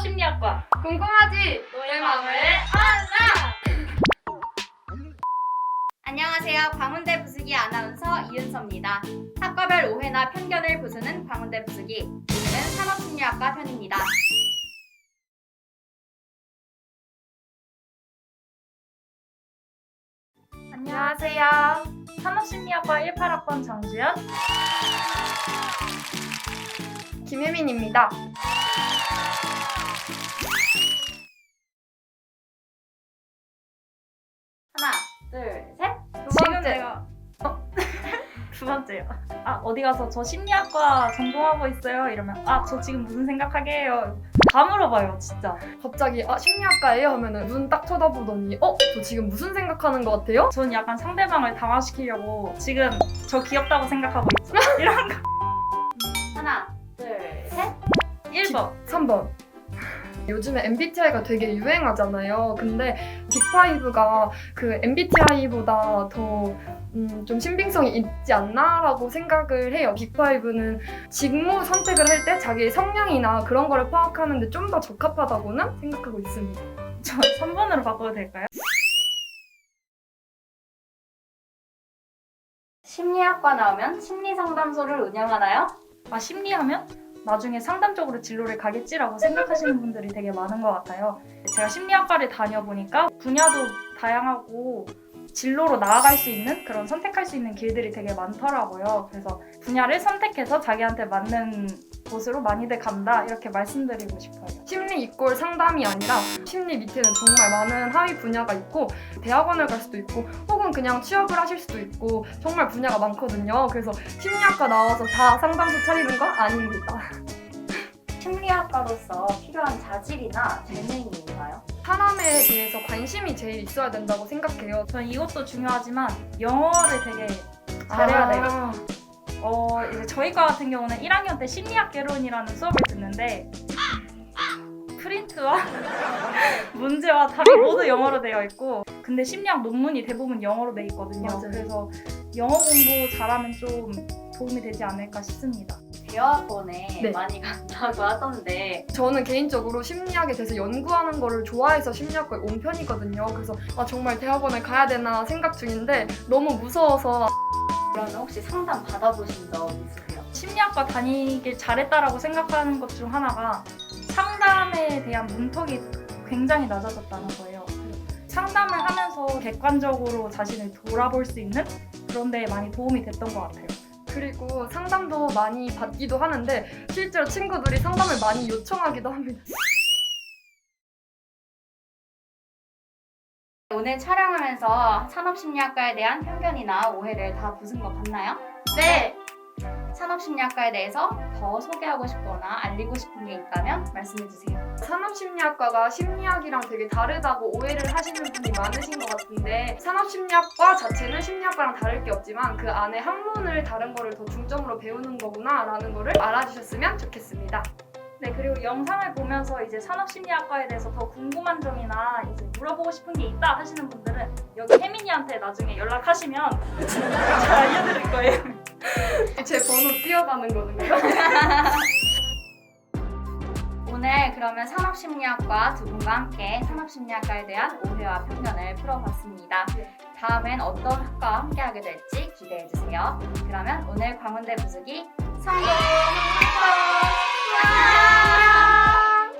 산업심리학과 궁금하지? 너의 마음을 알아! 안녕하세요. 광운대 부수기 아나운서 이은서입니다. 학과별 오해나 편견을 부수는 광운대 부수기. 오늘은 산업심리학과 편입니다. 안녕하세요. 산업심리학과 18학번 정주연. 김혜민입니다. 하나, 둘, 셋. 두 지금 번째. 내가 어? 두 번째요. 아 어디 가서 저 심리학과 전공하고 있어요. 이러면 아 저 지금 무슨 생각하게 해요. 다 물어봐요 진짜. 갑자기 아 심리학과예요 하면은 눈 딱 쳐다보더니 어? 저 지금 무슨 생각하는 것 같아요? 전 약간 상대방을 당황시키려고 지금 저 귀엽다고 생각하고 있죠. 이런 거. 하나, 둘, 셋. 1번. 3번. 요즘에 MBTI가 되게 유행하잖아요. 근데 빅5가 그 MBTI보다 더 음, 좀 신빙성이 있지 않나라고 생각을 해요. 빅5는 직무 선택을 할 때 자기의 성향이나 그런 거를 파악하는데 좀 더 적합하다고는 생각하고 있습니다. 저 3번으로 바꿔도 될까요? 심리학과 나오면 심리 상담소를 운영하나요? 아 심리하면 나중에 상담 쪽으로 진로를 가겠지라고 생각하시는 분들이 되게 많은 것 같아요. 제가 심리학과를 다녀보니까 분야도 다양하고 진로로 나아갈 수 있는 그런 선택할 수 있는 길들이 되게 많더라고요. 그래서 분야를 선택해서 자기한테 맞는 곳으로 많이들 간다 이렇게 말씀드리고 싶어요. 심리 이꼴 상담이 아니라 심리 밑에는 정말 많은 하위 분야가 있고 대학원을 갈 수도 있고 혹은 그냥 취업을 하실 수도 있고 정말 분야가 많거든요. 그래서 심리학과 나와서 다 상담소 차리는 거 아닙니다. 심리학과로서 필요한 자질이나 재능이 있나요? 사람에 대해서 관심이 제일 있어야 된다고 생각해요. 저는 이것도 중요하지만 영어를 되게 잘해야 돼요. 아, 어, 이제 저희과 같은 경우는 1학년 때 심리학 개론이라는 수업을 듣는데 프린트와 문제와 답이 모두 영어로 되어 있고 근데 심리학 논문이 대부분 영어로 돼 있거든요. 맞아요. 그래서 영어 공부 잘하면 좀 도움이 되지 않을까 싶습니다. 대학원에 네. 많이 간다고 하던데 저는 개인적으로 심리학에 대해서 연구하는 거를 좋아해서 심리학과에 온 편이거든요. 그래서 아, 정말 대학원에 가야 되나 생각 중인데 너무 무서워서 그러면 혹시 상담 받아보신 적 있으세요? 심리학과 다니길 잘했다라고 생각하는 것 중 하나가 상담에 대한 문턱이 굉장히 낮아졌다는 거예요. 상담을 하면서 객관적으로 자신을 돌아볼 수 있는 그런 데에 많이 도움이 됐던 것 같아요. 그리고 상담도 많이 받기도 하는데 실제로 친구들이 상담을 많이 요청하기도 합니다. 오늘 촬영하면서 산업심리학과에 대한 편견이나 오해를 다 부순 거 봤나요? 네! 산업심리학과에 대해서 더 소개하고 싶거나 알리고 싶은 게 있다면 말씀해 주세요. 산업심리학과가 심리학이랑 되게 다르다고 오해를 하시는 분이 많으신 것 같은데 산업심리학과 자체는 심리학과랑 다를 게 없지만 그 안에 학문을 다른 거를 더 중점으로 배우는 거구나 라는 거를 알아주셨으면 좋겠습니다. 네, 그리고 영상을 보면서 이제 산업심리학과에 대해서 더 궁금한 점이나 이제 물어보고 싶은 게 있다 하시는 분들은 여기 혜민이한테 나중에 연락하시면 잘 알려드릴 거예요. 제 번호 뛰어가는 거는요? 오늘 그러면 산업심리학과 두 분과 함께 산업심리학과에 대한 오해와 편견을 풀어봤습니다. 네. 다음엔 어떤 학과와 함께하게 될지 기대해주세요. 그러면 오늘 광운대 부수기 성공! 안녕!